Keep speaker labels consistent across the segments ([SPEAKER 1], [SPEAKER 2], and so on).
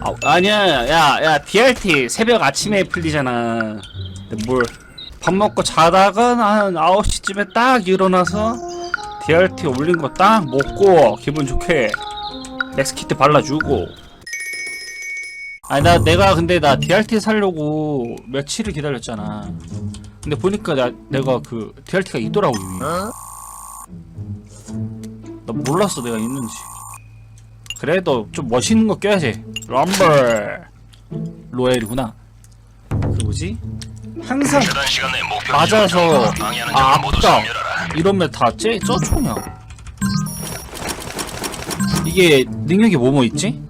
[SPEAKER 1] 아, 아니야, 야, 야, DRT 새벽 아침에 풀리잖아. 뭘, 밥 먹고 자다가 한 9시쯤에 딱 일어나서 DRT 올린 거 딱 먹고 기분 좋게 엑스키트 발라주고. 아니, 나, 내가 근데 나 DRT 살려고 며칠을 기다렸잖아. 근데 보니까 나, 내가 그 DRT가 있더라고. 나 몰랐어, 내가 있는지. 그래도 좀 멋있는 거 껴야지. 럼블. 로엘이구나. 그 뭐지? 항상 맞아서 아 아프다. 이러면 다 쟤, 쩌총이야. 이게 능력이 뭐뭐 있지?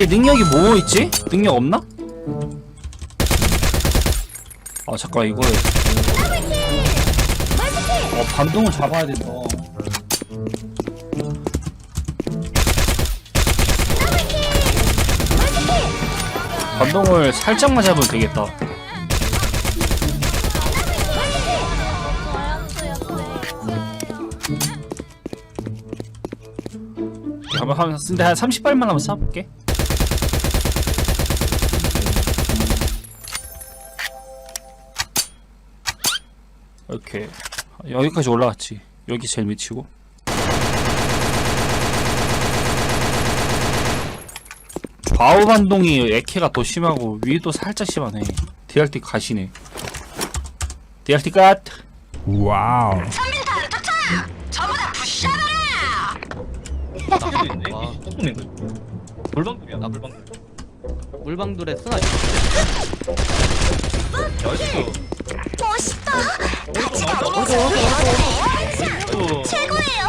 [SPEAKER 1] 이게 능력이 뭐뭐 있지? 능력 없나? 아 잠깐 이거 어 반동을 잡아야 된다 반동을 살짝만 잡으면 되겠다 한번 하면 근데 한 30발만 한번 쏴볼게 이렇게 여기까지 올라왔지 여기 제일 밑이고 좌우 반동이 에케가 더 심하고 위도 살짝 심하네 DRT 가시네 DRT 갓
[SPEAKER 2] 와우.
[SPEAKER 3] 와,
[SPEAKER 4] 물방울이야 나 물방울
[SPEAKER 3] 물방울에 쓰나
[SPEAKER 4] 여기서
[SPEAKER 5] 멋있다.
[SPEAKER 4] 아이고
[SPEAKER 5] 최고예요.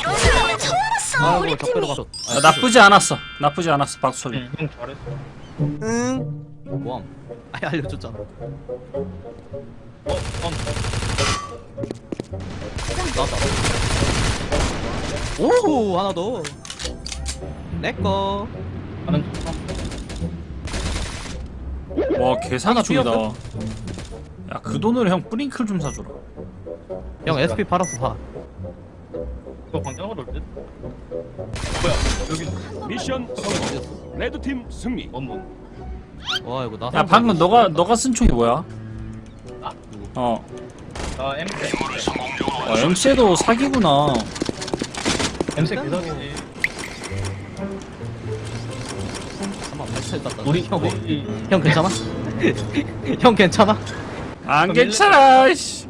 [SPEAKER 5] 이런 사람은 처음 봤어.
[SPEAKER 3] 아이고
[SPEAKER 5] 우리
[SPEAKER 3] 적배로
[SPEAKER 5] 팀이.
[SPEAKER 1] 아, 나쁘지 않았어. 나쁘지 않았어 박수 소리.
[SPEAKER 4] 형 잘했어.
[SPEAKER 3] 응. 뭐함? 아니 알려줬잖아.
[SPEAKER 4] 어? 어?
[SPEAKER 3] 나왔다. 오 하나 더. 내꺼
[SPEAKER 4] 하는
[SPEAKER 1] 와 중이다.
[SPEAKER 3] 뛰었어?
[SPEAKER 1] 야그 돈으로 형 뿌링클 좀 사줘라.
[SPEAKER 3] 형 SP 팔아서 사.
[SPEAKER 4] 이거 광장으로 올 듯? 뭐야? 여기
[SPEAKER 2] 미션 성공. 레드팀 승리.
[SPEAKER 4] 원문
[SPEAKER 3] 와 이거 나
[SPEAKER 1] 야 방금 너가 너가 쓴 총이 뭐야?
[SPEAKER 4] 아,
[SPEAKER 1] 어.
[SPEAKER 6] 임무를
[SPEAKER 4] 나 MC
[SPEAKER 6] 성공적으로
[SPEAKER 1] 아, MC도 사기구나.
[SPEAKER 4] MC 개사기지 우리
[SPEAKER 3] 형,
[SPEAKER 4] 우리
[SPEAKER 3] 형 괜찮아? 형 괜찮아?
[SPEAKER 1] 안 괜찮아 씨.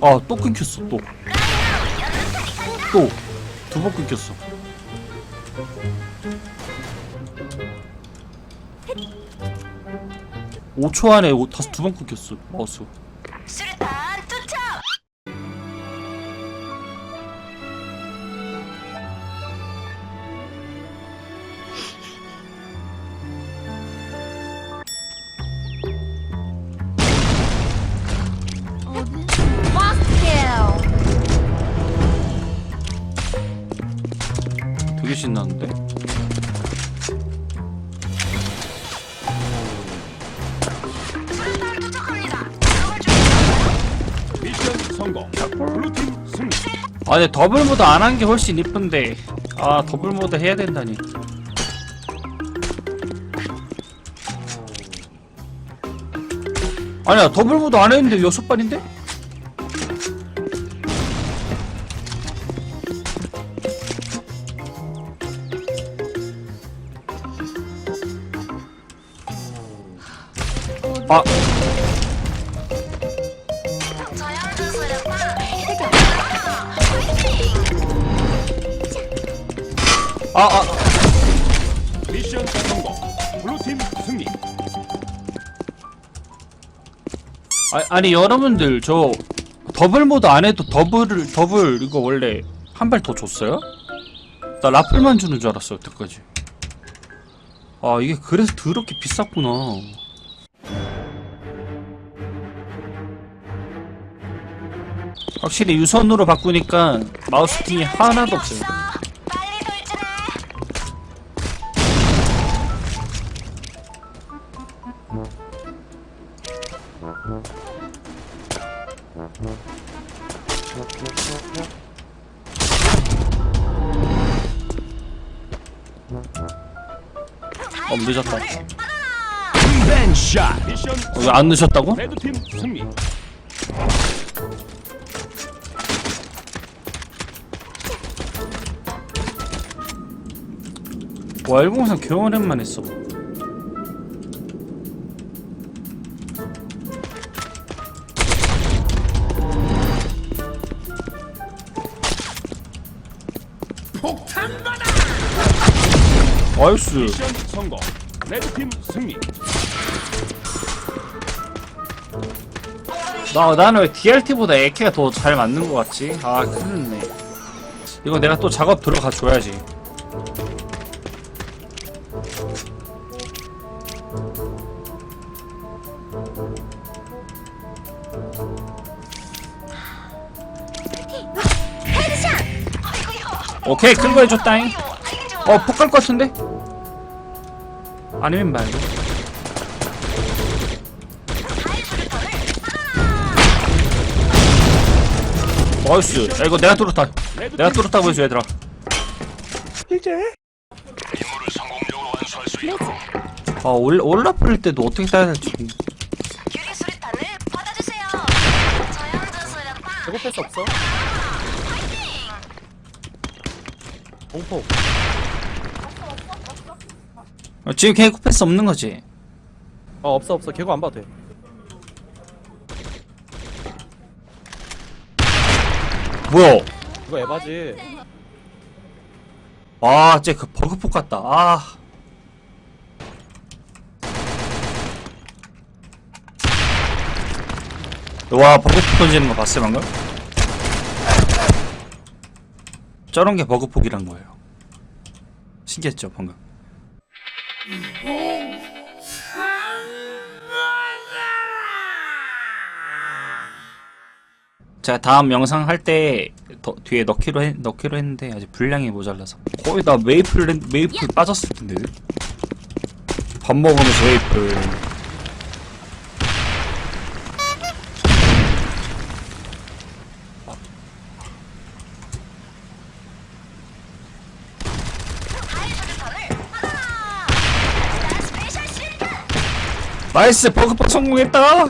[SPEAKER 1] 아, 또 끊겼어, 또. 또. 두 번 끊겼어. 오초 안에 오- 다섯 두번 끊겼어, 마우스.
[SPEAKER 5] 수류탄 투척.
[SPEAKER 1] 되게 신나는데?
[SPEAKER 2] 성공. 블루팀 승리.
[SPEAKER 1] 아, 근데 더블 모드 안 한 게 훨씬 이쁜데. 아, 더블 모드 해야 된다니. 아니야, 더블 모드 안 했는데 여섯 발인데? 아, 아, 아.
[SPEAKER 2] 미션 성공. 블루팀 승리.
[SPEAKER 1] 아, 아니 여러분들 저 더블 모드 안 해도 더블을 더블 이거 원래 한 발 더 줬어요? 나 라플만 주는 줄 알았어 여태까지. 아 이게 그래서 더럽게 비쌌구나. 확실히 유선으로 바꾸니까 마우스 킹이 하나도 없어요. 어 늦었다.
[SPEAKER 2] 벤샷. 미션
[SPEAKER 1] 어, 안 늦었다고?
[SPEAKER 2] 레드팀 승리.
[SPEAKER 1] 와103개 오랜만에 써. 폭 나이스.
[SPEAKER 2] 미션 성공. 레드팀 승리.
[SPEAKER 1] 나 나는 왜 DRT보다 AK가 더 잘 맞는 것 같지? 아 큰일네. 이거 내가 또 작업 들어가 줘야지.
[SPEAKER 5] 헤드샷.
[SPEAKER 1] 오케이 큰 거 해줬다잉. 어, 폭갈 것 같은데? 아니면 말고. 나이스. 야, 이거 내가 뚫었다. 내가 뚫었다고 해줘, 얘들아. 아, 올, 올라 풀릴 때도 어떻게 따야 될지.
[SPEAKER 5] 유리 수리탄을 받아주세요. 저염주 수류탄.
[SPEAKER 3] 배고 패스 없어? 공포.
[SPEAKER 1] 어, 지금 개구 패스 없는 거지?
[SPEAKER 3] 어 없어 없어. 개고 안 봐도 돼.
[SPEAKER 1] 뭐야?
[SPEAKER 3] 이거 에바지.
[SPEAKER 1] 아, 쟤그 버그폭 같다. 아. 와, 버그폭 던지는 거 봤어요, 방금? 저런 게 버그폭이란 거예요. 신기했죠, 방금? 제가 다음 영상 할 때 뒤에 넣기로 했, 넣기로 했는데 아직 분량이 모자라서. 거의 다 메이플 렌- 메이플 빠졌을 텐데. 밥 먹으면서 메이플 나이스 버그폭 성공했다